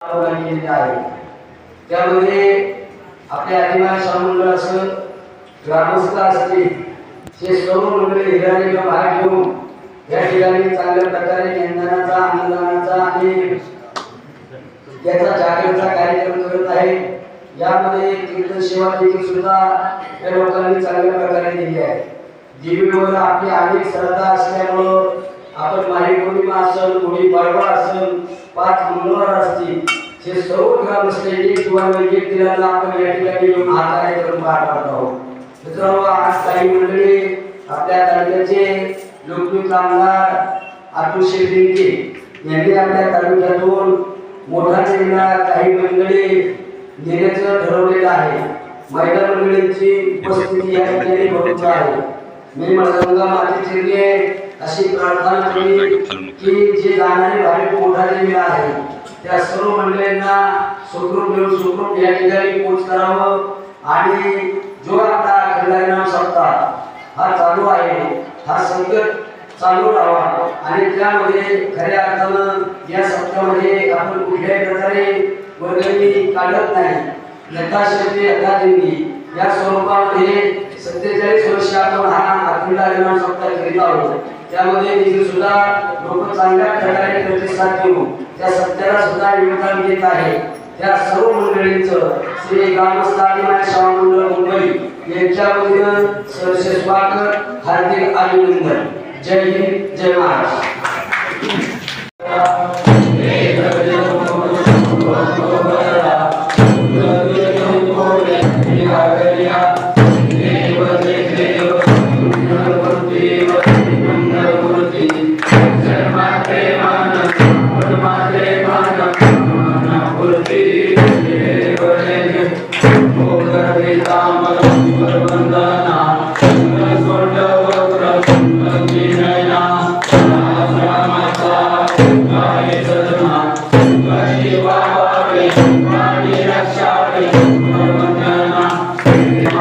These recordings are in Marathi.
आहे त्यामध्ये आपले आदिवासी समंडळ असं ग्रामस्थ असतील हे सर्व मंडळी हिराणीला भाग घेऊन या ठिकाणी चांगल्या प्रकारे निंदनाचा अन्नदानाचा आणि त्याचा जागृतीचा कार्यक्रम करत आहे. यामध्ये कीर्तन सेवा देखील सुद्धा या लोकांनी चांगल्या प्रकारे दिली आहे. देवीवर आपली अनेक श्रद्धा असल्यामुळं आपण माही पौर्णिमा असेल गुढी पाडवा असेल पाच मंगळवार असतील. हे सर्व ग्रामस्थांनी किंवा म्हणजे एक दिनाला आपण या ठिकाणी येऊन हा कार्यक्रम पार पाडत आहोत. मित्रांनो आज काही मंडळी आपल्या तालुक्याचे लोकप्रिय आमदार अतुल शेट्टी यांनी आपल्या तालुक्यातून मोठा निर्णय काही मंडळी नेण्याचं ठरवलेलं आहे. महिला मंडळींची उपस्थिती या ठिकाणी भरपूर आहे मी माझा माझे चिरणे अशी प्रार्थना केली की जे जाणारे भाविक मोठा जिल्हा आहे त्या सर्व मंडळींना सुखरूप मिळून सुखरूप या ठिकाणी पोच करावं. आणि जो आता खंडारीनाम सप्ताह हा चालू आहे हा संकट चालू राहावा. आणि त्यामध्ये खऱ्या अर्थानं या सप्ताहामध्ये आपण कुठल्याही प्रकारे वर्गणी काढत नाही. यथाशक्ती यथादिंडी या स्वरूपामध्ये सत्तेचाळीस वर्ष आपण हा अखंड हरिनाम सप्ताह करीत आहोत. त्यामध्ये देखील सुद्धा लोक चांगल्या प्रकारे प्रतिसाद देऊन त्या सत्याला सुद्धा योगदान देत आहे. त्या सर्व मंडळींचं श्री ग्रामस्थ आदिवासी सेवा मंडळ मुंबई यांच्या वतीनं सहर्ष स्वागत हार्दिक अभिनंदन. जय हिंद जय महाराष्ट्र.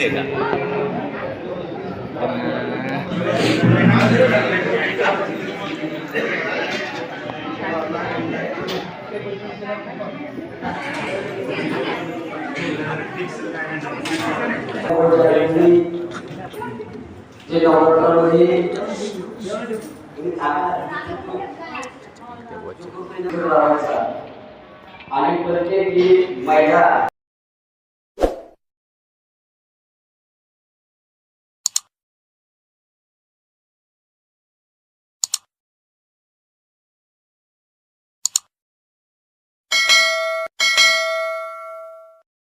का? जे नवरात्रामध्ये आणि प्रत्येक महिला